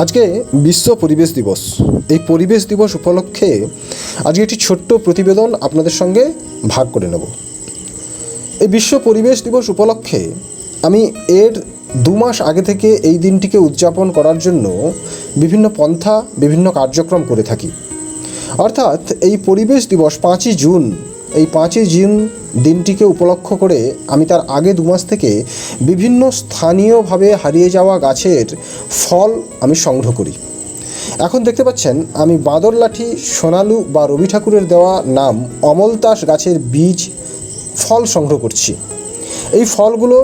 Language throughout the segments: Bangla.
আজকে বিশ্ব পরিবেশ দিবস। এই পরিবেশ দিবস উপলক্ষে আজকে একটি ছোট্ট প্রতিবেদন আপনাদের সঙ্গে ভাগ করে নেব। এই বিশ্ব পরিবেশ দিবস উপলক্ষে আমি এর দু মাস আগে থেকে এই দিনটিকে উদযাপন করার জন্য বিভিন্ন পন্থা, বিভিন্ন কার্যক্রম করে থাকি। অর্থাৎ এই পরিবেশ দিবস পাঁচই জুন এই পাঁচই জুন দিনটিকে উপলক্ষ করে আমি তার আগে দু মাস থেকে বিভিন্ন স্থানীয়ভাবে হারিয়ে যাওয়া গাছের ফল আমি সংগ্রহ করি। এখন দেখতে পাচ্ছেন, আমি বাঁদর লাঠি, সোনালু বা রবি ঠাকুরের দেওয়া নাম অমলতাস গাছের বীজ ফল সংগ্রহ করছি। এই ফলগুলো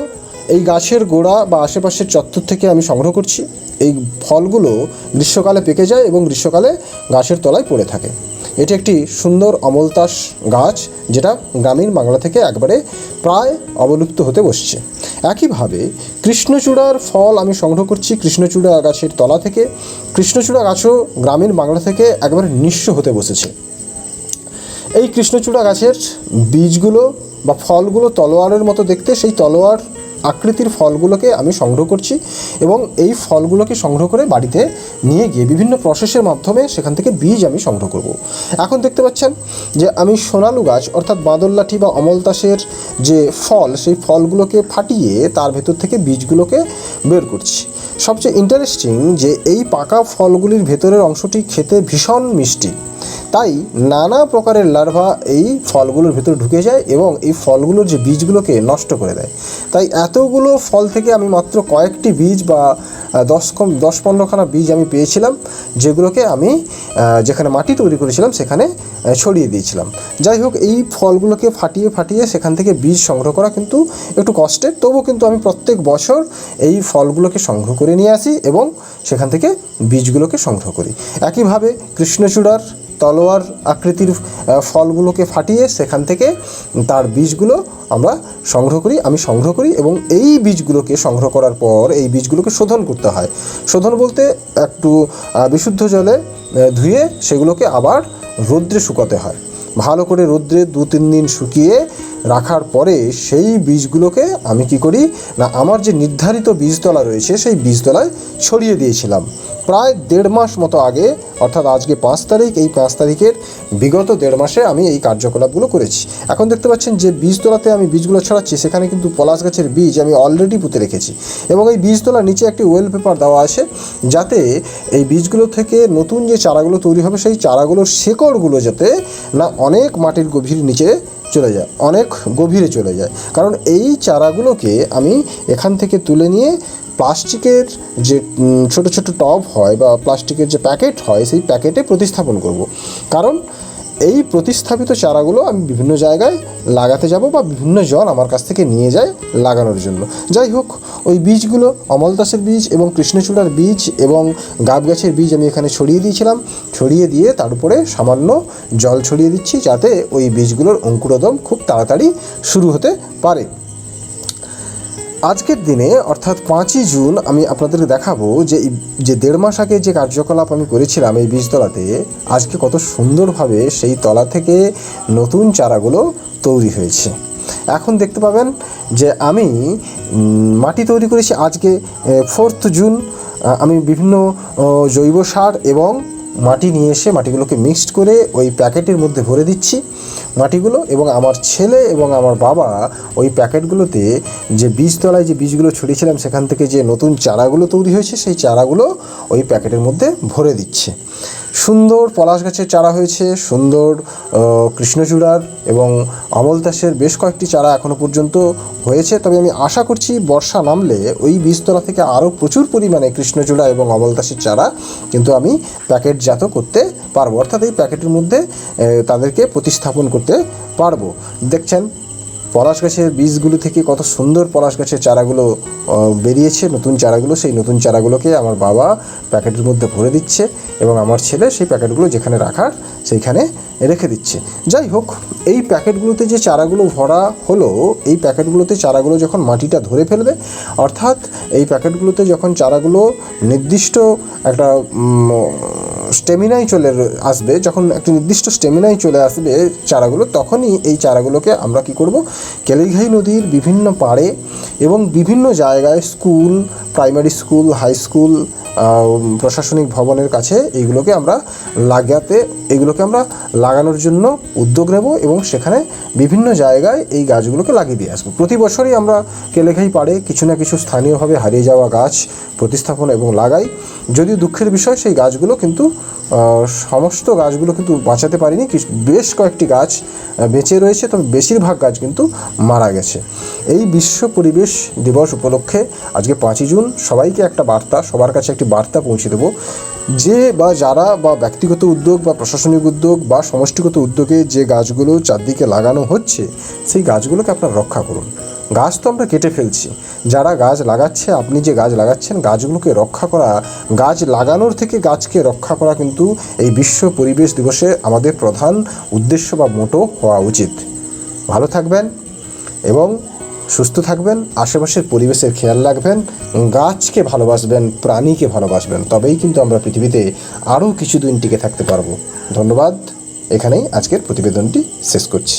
এই গাছের গোড়া বা আশেপাশের চত্বর থেকে আমি সংগ্রহ করছি। এই ফলগুলো গ্রীষ্মকালে পেকে যায় এবং গ্রীষ্মকালে গাছের তলায় পড়ে থাকে। এটি একটি সুন্দর অমলতাস গাছ যেটা গ্রামীণ বাংলা থেকে একবারে প্রায় অবলুপ্ত হতে বসছে। একইভাবে কৃষ্ণচূড়ার ফল আমি সংগ্রহ করছি কৃষ্ণচূড়া গাছের তলা থেকে। কৃষ্ণচূড়া গাছও গ্রামীণ বাংলা থেকে একবারে নিঃস্ব হতে বসেছে। এই কৃষ্ণচূড়া গাছের বীজগুলো বা ফলগুলো তলোয়ারের মতো দেখতে, সেই তলোয়ার আকৃতির ফলগুলোকে আমি সংগ্রহ করছি এবং এই ফলগুলোকে সংগ্রহ করে বাড়িতে নিয়ে গিয়ে বিভিন্ন প্রসেসের মাধ্যমে সেখান থেকে বীজ আমি সংগ্রহ করব। এখন দেখতে পাচ্ছেন যে আমি সোনালু গাছ অর্থাৎ বাঁদরলাঠি বা অমলতাসের যে ফল, সেই ফলগুলোকে ফাটিয়ে তার ভেতর থেকে বীজগুলোকে বের করছি সবচেয়ে ইন্টারেস্টিং যে এই পাকা ফলগুলির ভেতরের অংশটি খেতে ভীষণ মিষ্টি তাই নানা প্রকারের লার্ভা এই ফলগুলোর ভেতরে ঢুকে যায় এবং এই ফলগুলোর যে বীজগুলোকে নষ্ট করে দেয়। তাই এতগুলো ফল থেকে আমি মাত্র কয়েকটি বীজ বা দশ কম, দশ পনেরোখানা বীজ আমি পেয়েছিলাম, যেগুলোকে আমি যেখানে মাটি তৈরি করেছিলাম সেখানে ছড়িয়ে দিয়েছিলাম। যাই হোক, এই ফলগুলোকে ফাটিয়ে ফাটিয়ে সেখান থেকে বীজ সংগ্রহ করা কিন্তু একটু কষ্টের, তবুও কিন্তু আমি প্রত্যেক বছর এই ফলগুলোকে সংগ্রহ করে নিয়ে আসি এবং সেখান থেকে বীজগুলোকে সংগ্রহ করি। একইভাবে কৃষ্ণচূড়ার তলোয়ার আকৃতির ফলগুলোকে ফাটিয়ে সেখান থেকে তার বীজগুলো আমরা সংগ্রহ করি, আমি সংগ্রহ করি এবং এই বীজগুলোকে সংগ্রহ করার পর এই বীজগুলোকে শোধন করতে হয়। শোধন বলতে একটু বিশুদ্ধ জলে ধুয়ে সেগুলোকে আবার রৌদ্রে শুকাতে হয়। ভালো করে রৌদ্রে দু তিন দিন শুকিয়ে রাখার পরে সেই বীজগুলোকে আমি কি করি, না, আমার যে নির্ধারিত বীজতলা রয়েছে সেই বীজতলায় ছড়িয়ে দিয়েছিলাম। প্রায় দেড় মাস মতো আগে, অর্থাৎ আজকে পাঁচ তারিখ, এই পাঁচ তারিখের বিগত দেড় মাসে আমি এই কার্যকলাপগুলো করেছি। এখন দেখতে পাচ্ছেন যে বীজতলাতে আমি বীজগুলো ছড়াচ্ছি, সেখানে কিন্তু পলাশ গাছের বীজ আমি অলরেডি পুঁতে রেখেছি। এবং এই বীজতলার নিচে একটি ওয়েল পেপার দেওয়া আছে, যাতে এই বীজগুলো থেকে নতুন যে চারাগুলো তৈরি হবে, সেই চারাগুলোর শেকড়গুলো যাতে, না, অনেক মাটির গভীর নিচে চলে যায়, অনেক গভীরে চলে যায়। কারণ এই চারাগুলোকে আমি এখান থেকে তুলে নিয়ে প্লাস্টিকের যে ছোট ছোট টব হয় বা প্লাস্টিকের যে প্যাকেট হয়, সেই প্যাকেটে প্রতিস্থাপন করব। কারণ এই প্রতিস্থাপিত চারাগুলো আমি বিভিন্ন জায়গায় লাগাতে যাব বা বিভিন্ন জন আমার কাছ থেকে নিয়ে যায় লাগানোর জন্য। যাই হোক, ওই বীজগুলো অমলদাসের বীজ এবং কৃষ্ণচূড়ার বীজ এবং গাব গাছের বীজ আমি এখানে ছড়িয়ে দিয়েছিলাম। ছড়িয়ে দিয়ে তার উপরে সামান্য জল ছড়িয়ে দিচ্ছি যাতে ওই বীজগুলোর অঙ্কুরোদম খুব তাড়াতাড়ি শুরু হতে পারে। আজকের দিনে, অর্থাৎ পাঁচই জুন, আমি আপনাদের দেখাবো যে যে দেড় মাস আগে যে কার্যকলাপ আমি করেছিলাম এই বীজতলাতে আজকে কত সুন্দরভাবে সেই তলা থেকে নতুন চারাগুলো তৈরি হয়েছে। এখন দেখতে পাবেন যে আমি মাটি তৈরি করেছি আজকে ফোর্থ জুন আমি বিভিন্ন জৈব সার এবং মাটি নিয়ে এসে মাটিগুলোকে মিক্সড করে ওই প্যাকেটের মধ্যে ভরে দিচ্ছি মাটিগুলো এবং আমার ছেলে এবং আমার বাবা ওই প্যাকেটগুলোতে যে বীজতলায় যে বীজগুলো ছড়িয়েছিলাম সেখান থেকে যে নতুন চারাগুলো তৈরি হয়েছে, সেই চারাগুলো ওই প্যাকেটের মধ্যে ভরে দিচ্ছে। সুন্দর পলাশ গাছের চারা হয়েছে, সুন্দর কৃষ্ণচূড়ার এবং অমলতাসের বেশ কয়েকটি চারা এখনও পর্যন্ত হয়েছে। তবে আমি আশা করছি বর্ষা নামলে ওই বীজতলা থেকে আরও প্রচুর পরিমাণে কৃষ্ণচূড়া এবং অমলতাসের চারা কিন্তু আমি প্যাকেটজাত করতে পারব। অর্থাৎ এই প্যাকেটের মধ্যে তাদেরকে প্রতিস্থাপন করতে পারব। দেখছেন পলাশ গাছের বীজগুলো থেকে কত সুন্দর পলাশ গাছের চারাগুলো বেরিয়েছে, নতুন চারাগুলো, সেই নতুন চারাগুলোকে আমার বাবা প্যাকেটের মধ্যে ভরে দিচ্ছে এবং আমার ছেলে সেই প্যাকেটগুলো যেখানে রাখার সেইখানে রেখে দিচ্ছে। যাই হোক, এই প্যাকেটগুলোতে যে চারাগুলো ভরা হলো, এই প্যাকেটগুলোতে চারাগুলো যখন মাটিটা ধরে ফেলবে, অর্থাৎ এই প্যাকেটগুলোতে যখন চারাগুলো নির্দিষ্ট একটা উম, স্টেমিনাই চলে আসবে যখন একটি নির্দিষ্ট স্টেমিনাই চলে আসবে চারাগুলো তখনই এই চারাগুলোকে আমরা কি করব? কেলিঘাই নদীর বিভিন্ন পাড়ে এবং বিভিন্ন জায়গায় school primary school high school প্রশাসনিক ভবনের কাছে এইগুলোকে আমরা লাগাতে এগুলোকে আমরা লাগানোর জন্য উদ্যোগ নেব এবং সেখানে বিভিন্ন জায়গায় এই গাছগুলোকে লাগিয়ে দিয়ে আসব। প্রতি বছরই আমরা কেলেঘাই পাড়ে কিছু না কিছু স্থানীয়ভাবে হারিয়ে যাওয়া গাছ প্রতিস্থাপন এবং লাগাই। যদিও দুঃখের বিষয় সেই গাছগুলো কিন্তু সমস্ত গাছগুলো কিন্তু বাঁচাতে পারিনি। বেশ কয়েকটি গাছ বেঁচে রয়েছে, তবে বেশিরভাগ গাছ কিন্তু মারা গেছে। এই বিশ্ব পরিবেশ দিবস উপলক্ষে আজকে পাঁচই জুন সবাইকে একটা বার্তা, সবার কাছে একটি বার্তা পৌঁছে দেবো। যে বা যারা বা ব্যক্তিগত উদ্যোগ বা প্রশাসনিক উদ্যোগ বা সমষ্টিগত উদ্যোগে যে গাছগুলো চারদিকে লাগানো হচ্ছে, সেই গাছগুলোকে আপনারা রক্ষা করুন। গাছ তো আমরা কেটে ফেলছি। যারা গাছ লাগাচ্ছে, আপনি যে গাছ লাগাচ্ছেন, গাছগুলোকে রক্ষা করা, গাছ লাগানোর থেকে গাছকে রক্ষা করা কিন্তু এই বিশ্ব পরিবেশ দিবসে আমাদের প্রধান উদ্দেশ্য বা মোটো হওয়া উচিত। ভালো থাকবেন এবং সুস্থ থাকবেন, আশেপাশের পরিবেশের খেয়াল রাখবেন, গাছকে ভালোবাসবেন, প্রাণীকে ভালোবাসবেন, তবেই কিন্তু আমরা পৃথিবীতে আরও কিছুদিন টিকে থাকতে পারব। ধন্যবাদ। এখানেই আজকের প্রতিবেদনটি শেষ করছি।